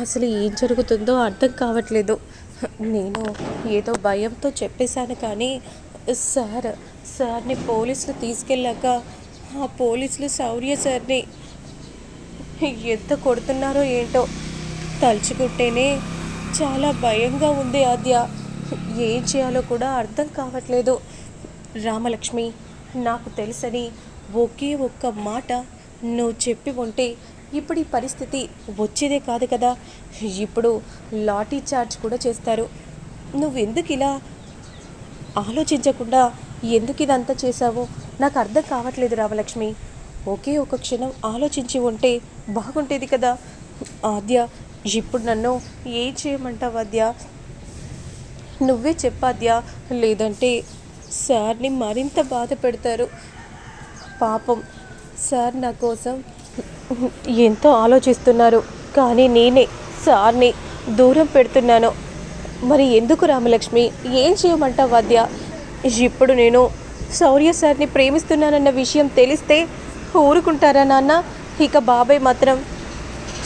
అసలు ఏం జరుగుతుందో అర్థం కావట్లేదు. నేను ఏదో భయంతో చెప్పేశాను కానీ సార్ సార్ని పోలీసులు తీసుకెళ్ళాక ఆ పోలీసులు శౌర్య సార్ని ఎంత కొడుతున్నారో ఏంటో తలుచుకుంటేనే చాలా భయంగా ఉంది ఆద్య. ఏం చేయాలో కూడా అర్థం కావట్లేదు. రామలక్ష్మి నాకు తెలుసని ఒకే ఒక్క మాట నువ్వు చెప్పి ఉంటే ఇప్పుడు ఈ పరిస్థితి వచ్చేదే కాదు కదా. ఇప్పుడు లాఠీ చార్జ్ కూడా చేస్తారు. నువ్వెందుకు ఇలా ఆలోచించకుండా ఎందుకు ఇదంతా చేశావో? నాకు అర్థం కావట్లేదు రామలక్ష్మి. ఒకే ఒక క్షణం ఆలోచించి ఉంటే బాగుంటుంది కదా. ఆద్య ఇప్పుడు నన్ను ఏం చేయమంటావు ఆద్య? నువ్వే చెప్పాద్యా లేదంటే సార్ని మరింత బాధ పెడతారు. పాపం సార్ నా కోసం ఎంతో ఆలోచిస్తున్నారు. కానీ నేనే సార్ని దూరం పెడుతున్నాను. మరి ఎందుకు రామలక్ష్మి? ఏం చేయమంటావు వాద్య ఇప్పుడు నేను శౌర్య సార్ని ప్రేమిస్తున్నానన్న విషయం తెలిస్తే ఊరుకుంటారా నాన్న? ఇక బాబాయ్ మాత్రం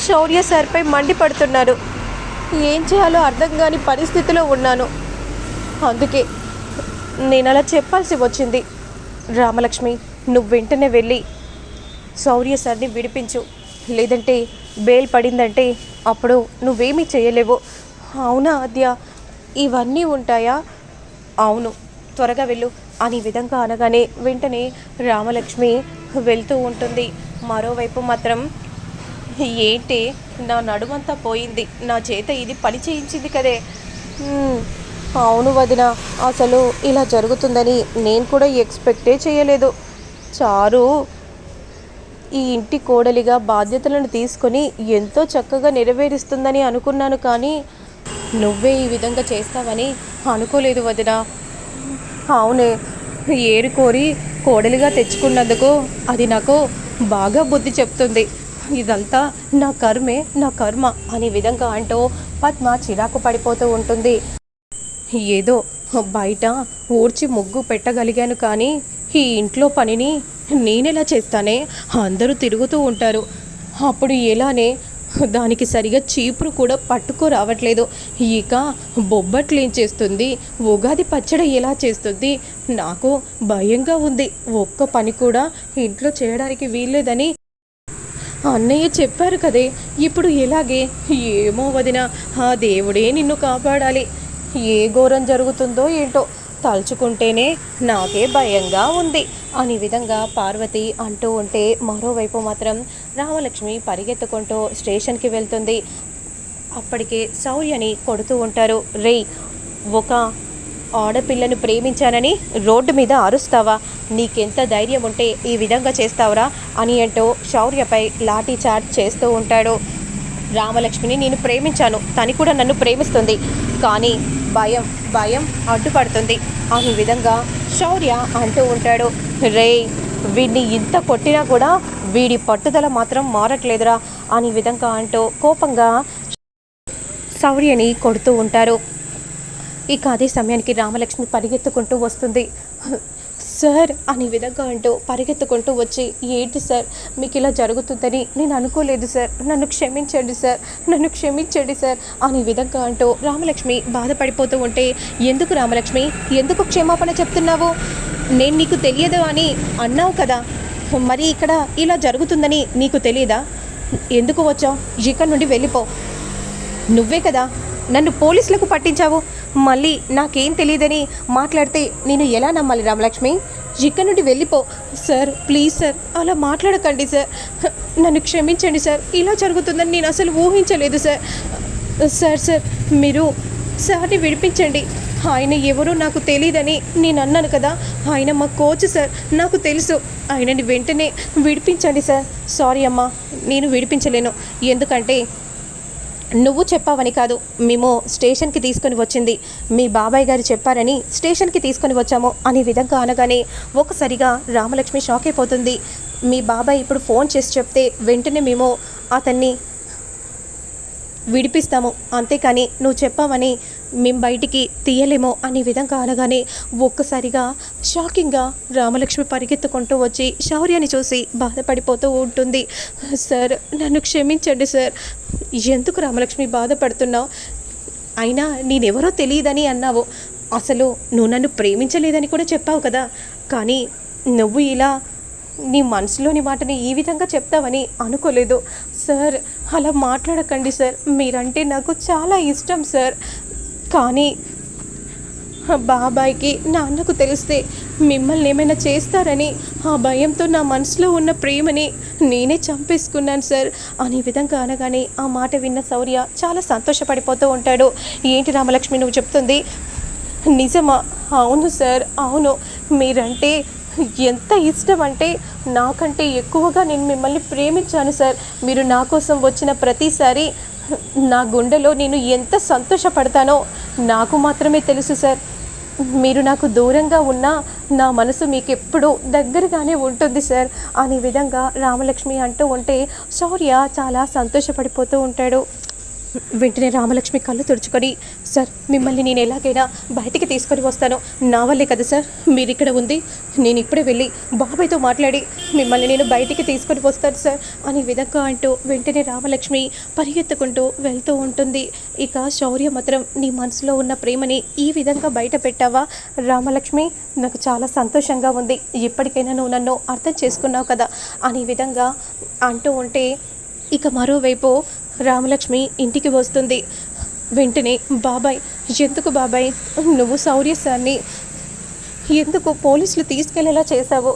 శౌర్య సార్పై మండిపడుతున్నారు ఏం చేయాలో అర్థం కాని పరిస్థితిలో ఉన్నాను. అందుకే నేను అలా చెప్పాల్సి వచ్చింది. రామలక్ష్మి నువ్వు వెంటనే వెళ్ళి శౌర్య సార్ని విడిపించు. లేదంటే బెయిల్ పడిందంటే అప్పుడు నువ్వేమీ చేయలేవు. అవునా ఆద్య? ఇవన్నీ ఉంటాయా? అవును. త్వరగా వెళ్ళు. అని విధంగా అనగానే వెంటనే రామలక్ష్మి వెళ్తూ ఉంటుంది. మరోవైపు మాత్రం ఏంటి? నా నడుమంతా పోయింది. నా చేత ఇది పని చేయించింది కదే. అవును వదిన. అసలు ఇలా జరుగుతుందని నేను కూడా ఎక్స్పెక్టే చేయలేదు. చారు ఈ ఇంటి కోడలిగా బాధ్యతలను తీసుకొని ఎంతో చక్కగా నెరవేరుస్తుందని అనుకున్నాను కానీ నువ్వే ఈ విధంగా చేస్తావని అనుకోలేదు వదిన. అవునే ఏరు కోరి కోడలిగా తెచ్చుకున్నందుకు అది నాకు బాగా బుద్ధి చెప్తుంది. ఇదంతా నా కర్మే నా కర్మ అనే విధంగా అంటూ పద్మ చిరాకు పడిపోతూ ఉంటుంది. ఏదో బయట ఊడ్చి ముగ్గు పెట్టగలిగాను కానీ ఈ ఇంట్లో పనిని నేనెలా చేస్తానే? అందరూ తిరుగుతూ ఉంటారు. అప్పుడు ఎలానే? దానికి సరిగా చీపురు కూడా పట్టుకు రావట్లేదు ఇక బొబ్బట్లు ఏం చేస్తుంది? ఉగాది పచ్చడి ఎలా చేస్తుంది? నాకు భయంగా ఉంది. ఒక్క పని కూడా ఇంట్లో చేయడానికి వీల్లేదని. అన్నయ్య చెప్పారు కదే. ఇప్పుడు ఎలాగే? ఏమో వదిన ఆ దేవుడే నిన్ను కాపాడాలి. ఏ ఘోరం జరుగుతుందో ఏంటో తలుచుకుంటేనే నాకే భయంగా ఉంది. అని విధంగా పార్వతి అంటూ ఉంటే మరోవైపు మాత్రం రామలక్ష్మి పరిగెత్తుకుంటూ స్టేషన్కి వెళ్తుంది. అప్పటికే శౌర్యని కొడుతూ ఉంటారు. రేయ్ ఒక ఆడపిల్లను ప్రేమించానని రోడ్డు మీద అరుస్తావా? నీకెంత ధైర్యం ఉంటే ఈ విధంగా చేస్తావురా? అని అంటూ శౌర్యపై లాఠీ చార్జ్ చేస్తూ ఉంటాడు. రామలక్ష్మిని నేను ప్రేమించాను. తను కూడా నన్ను ప్రేమిస్తుంది. కానీ భయం భయం అడ్డుపడుతుంది. ఆ విధంగా శౌర్య అంటూ ఉంటాడు. రే వీడిని ఇంత కొట్టినా కూడా వీడి పట్టుదల మాత్రం మారట్లేదురా అని విధంగా అంటూ కోపంగా శౌర్యని కొడుతూ ఉంటారు. ఇక అదే సమయానికి రామలక్ష్మి పరిగెత్తుకుంటూ వస్తుంది. సార్ అని విధంగా అంటూ పరిగెత్తుకుంటూ వచ్చి ఏంటి సార్ మీకు ఇలా జరుగుతుందని నేను అనుకోలేదు సార్. నన్ను క్షమించండి సార్. నన్ను క్షమించండి సార్ అని విధంగా అంటూ రామలక్ష్మి బాధపడిపోతూ ఉంటే ఎందుకు రామలక్ష్మి? ఎందుకు క్షమాపణ చెప్తున్నావు? నేను నీకు తెలియదు అని అన్నావు కదా. మరి ఇక్కడ ఇలా జరుగుతుందని నీకు తెలియదా? ఎందుకు వచ్చావు? ఇక్కడ నుండి వెళ్ళిపో. నువ్వే కదా నన్ను పోలీసులకు పట్టించావు? మళ్ళీ నాకేం తెలియదని మాట్లాడితే నేను ఎలా నమ్మాలి రామలక్ష్మి? ఇక్కడ నుండి వెళ్ళిపో. సార్ ప్లీజ్ సార్ అలా మాట్లాడకండి సార్. నన్ను క్షమించండి సార్. ఇలా జరుగుతుందని నేను అసలు ఊహించలేదు సార్. సార్ సార్ మీరు సార్ని విడిపించండి. ఆయన ఎవరో నాకు తెలియదని నేను అన్నాను కదా. ఆయన మా కోచ్ సార్ నాకు తెలుసు. ఆయనని వెంటనే విడిపించండి సార్. సారీ అమ్మా నేను విడిపించలేను. ఎందుకంటే నువ్వు చెప్పావని కాదు మేము స్టేషన్కి తీసుకొని వచ్చింది. మీ బాబాయ్ గారు చెప్పారని స్టేషన్కి తీసుకొని వచ్చాము అనే విధంగా అనగానే ఒకసారిగా రామలక్ష్మి షాక్ అయిపోతుంది. మీ బాబాయ్ ఇప్పుడు ఫోన్ చేసి చెప్తే వెంటనే మేము అతన్ని విడిపిస్తాము. అంతేకాని నువ్వు చెప్పావని మేము బయటికి తీయలేమో అనే విధంగా అనగానే ఒక్కసారిగా షాకింగ్గా రామలక్ష్మి పరిగెత్తుకుంటూ వచ్చి శౌర్యాన్ని చూసి బాధపడిపోతూ ఉంటుంది. సార్ నన్ను క్షమించండి సార్. ఎందుకు రామలక్ష్మి బాధపడుతున్నావు? అయినా నేనెవరో తెలియదని అన్నావు. అసలు నువ్వు నన్ను ప్రేమించలేదని కూడా చెప్పావు కదా. కానీ నువ్వు ఇలా నీ మనసులోని మాటని ఈ విధంగా చెప్తావని అనుకోలేదు. సార్ అలా మాట్లాడకండి సార్. మీరంటే నాకు చాలా ఇష్టం సార్. కానీ బాబాయ్కి నాన్నకు తెలిస్తే మిమ్మల్ని ఏమైనా చేస్తారని ఆ భయంతో నా మనసులో ఉన్న ప్రేమని నేనే చంపేసుకున్నాను సార్. అనే విధంగా అనగానే ఆ మాట విన్న శౌర్య చాలా సంతోషపడిపోతూ ఉంటాడు. ఏంటి రామలక్ష్మి నువ్వు చెప్తుంది? నిజమా? అవును సార్ అవును. మీరంటే ఎంత ఇష్టం అంటే నాకంటే ఎక్కువగా నేను మిమ్మల్ని ప్రేమించాను సార్. మీరు నా కోసం వచ్చిన ప్రతిసారి నా గుండెలో నేను ఎంత సంతోషపడతానో నాకు మాత్రమే తెలుసు సార్. మీరు నాకు దూరంగా ఉన్నా నా మనసు మీకు ఎప్పుడూ దగ్గరగానే ఉంటుంది సార్. అనే విధంగా రామలక్ష్మి అంటూ ఉంటే శౌర్య చాలా సంతోషపడిపోతూ ఉంటాడు. వెంటనే రామలక్ష్మి కళ్ళు తుడుచుకొని సార్ మిమ్మల్ని నేను ఎలాగైనా బయటికి తీసుకొని వస్తాను. నా వల్లే కదా సార్ మీరు ఇక్కడ ఉంది నేను ఇప్పుడే వెళ్ళి బాబాయ్తో మాట్లాడి మిమ్మల్ని నేను బయటికి తీసుకొని వస్తాను సార్ అనే విధంగా అంటూ వెంటనే రామలక్ష్మి పరిగెత్తుకుంటూ వెళ్తూ ఉంటుంది. ఇక శౌర్య మాత్రం నీ మనసులో ఉన్న ప్రేమని ఈ విధంగా బయట పెట్టావా? రామలక్ష్మి నాకు చాలా సంతోషంగా ఉంది. ఇప్పటికైనా నువ్వు నన్ను అర్థం చేసుకున్నావు కదా అనే విధంగా అంటూ ఉంటే ఇక మరోవైపు రామలక్ష్మి ఇంటికి వస్తుంది. వెంటనే బాబాయ్ ఎందుకు బాబాయ్? నువ్వు శౌర్య సార్ని ఎందుకు పోలీసులు తీసుకెళ్ళేలా చేశావు?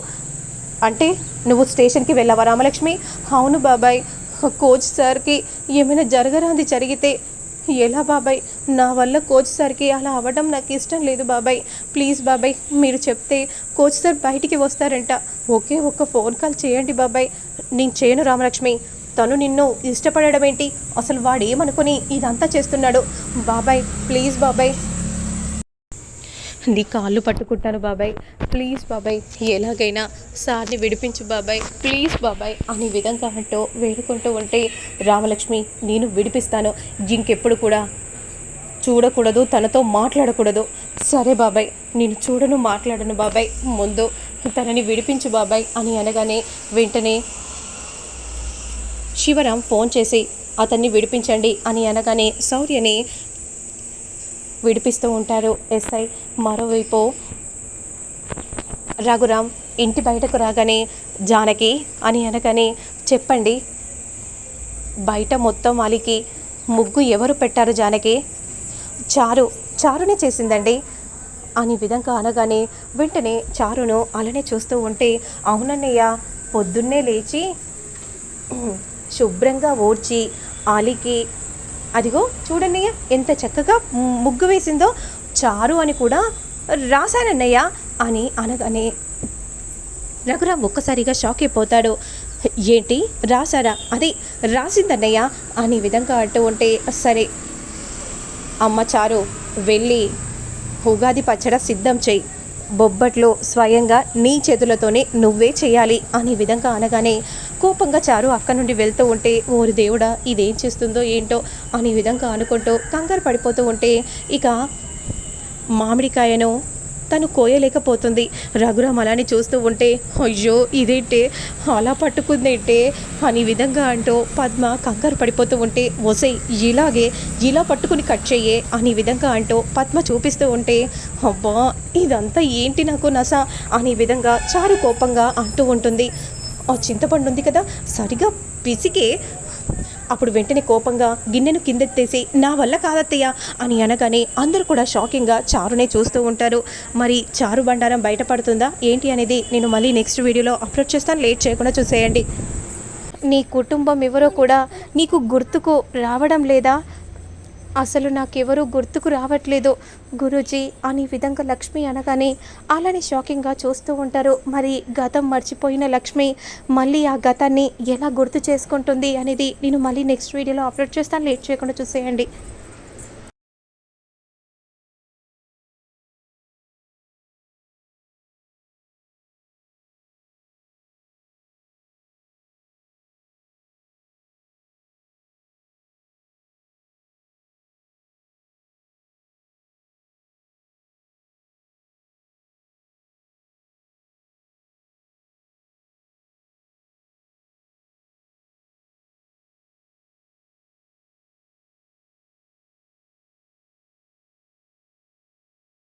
అంటే నువ్వు స్టేషన్కి వెళ్ళావా రామలక్ష్మి? అవును బాబాయ్ కోచ్ సార్కి ఏమైనా జరగరాంది జరిగితే ఎలా బాబాయ్? నా వల్ల కోచ్ సార్కి అలా అవ్వడం నాకు ఇష్టం లేదు బాబాయ్. ప్లీజ్ బాబాయ్ మీరు చెప్తే కోచ్ సార్ బయటికి వస్తారంట. ఒకే ఒక్క ఫోన్ కాల్ చేయండి బాబాయ్. నేను చేయను రామలక్ష్మి. తను నిన్ను ఇష్టపడడం ఏంటి? అసలు వాడేమనుకుని ఇదంతా చేస్తున్నాడు? బాబాయ్ ప్లీజ్ బాబాయ్. నీ కాళ్ళు పట్టుకుంటాను బాబాయ్. ప్లీజ్ బాబాయ్ ఎలాగైనా సార్ని విడిపించు బాబాయ్. ప్లీజ్ బాబాయ్ అనే విధంగా అంటూ వేడుకుంటూ ఉంటే రామలక్ష్మి నేను విడిపిస్తాను. ఇంకెప్పుడు కూడా చూడకూడదు తనతో మాట్లాడకూడదు. సరే బాబాయ్ నేను చూడను మాట్లాడను బాబాయ్. ముందు తనని విడిపించు బాబాయ్ అని అనగానే వెంటనే శివరాం ఫోన్ చేసి అతన్ని విడిపించండి అని అనగానే శౌర్యని విడిపిస్తూ ఉంటారు ఎస్ఐ. మరోవైపు రఘురాం ఇంటి బయటకు రాగానే జానకి అని అనగానే చెప్పండి బయట మొత్తం వాళ్ళకి ముగ్గు ఎవరు పెట్టారు జానకి? చారు చారునే చేసిందండి అని విధంగా అనగానే వెంటనే చారును అలానే చూస్తూ ఉంటే అవునన్నయ్య పొద్దున్నే లేచి శుభ్రంగా ఓడ్చి ఆలికి అదిగో చూడన్నయ్య ఎంత చక్కగా ముగ్గు వేసిందో చారు అని కూడా రాశానన్నయ్య అని అనగానే రఘురామ్ ఒక్కసారిగా షాక్ అయిపోతాడు. ఏంటి? రాశారా? అది రాసిందన్నయ్య అనే విధంగా అంటూ ఉంటే సరే. అమ్మ చారు వెళ్ళి ఉగాది పచ్చడ సిద్ధం చేయి. బొబ్బట్లు స్వయంగా నీ చేతులతోనే నువ్వే చేయాలి అనే విధంగా అనగానే కోపంగా చారు అక్క నుండి వెళ్తూ ఉంటే ఓరి దేవుడా ఇదేం చేస్తుందో ఏంటో? అనే విధంగా అనుకుంటూ కంగారు పడిపోతూ ఉంటే ఇక మామిడికాయను తను కోయలేకపోతుంది. రఘురామ్ అలానే చూస్తూ ఉంటే అయ్యో ఇదేంటే? అలా పట్టుకుందేంటే? అని విధంగా అంటూ పద్మ కంగారు పడిపోతూ ఉంటే ఒసై ఇలాగే ఇలా పట్టుకుని కట్ చెయ్యే? అని విధంగా అంటూ పద్మ చూపిస్తూ ఉంటే అబ్బా ఇదంతా ఏంటి నాకు నస? అనే విధంగా చారు కోపంగా అంటూ ఉంటుంది. ఆ చింతపండు ఉంది కదా సరిగా పిసికే. అప్పుడు వెంటనే కోపంగా గిన్నెను కిందెత్తేసి నా వల్ల కాదత్తయ్య అని అనగానే అందరూ కూడా షాకింగ్గా చారునే చూస్తూ ఉంటారు. మరి చారు బండారం బయటపడుతుందా? ఏంటి అనేది నేను మళ్ళీ నెక్స్ట్ వీడియోలో అప్లోడ్ చేస్తాను. లేట్ చేయకుండా చూసేయండి. నీ కుటుంబం ఎవరో కూడా నీకు గుర్తుకు రావడం లేదా? అసలు నాకెవరూ గుర్తుకు రావట్లేదు. గురూజీ అని విధంగా లక్ష్మి అనగానే అలానే షాకింగ్గా చూస్తూ ఉంటారు. మరి గతం మర్చిపోయిన లక్ష్మి మళ్ళీ ఆ గతాన్ని ఎలా గుర్తు చేసుకుంటుంది అనేది నేను మళ్ళీ నెక్స్ట్ వీడియోలో అప్లోడ్ చేస్తాను. లేట్ చేయకుండా చూసేయండి.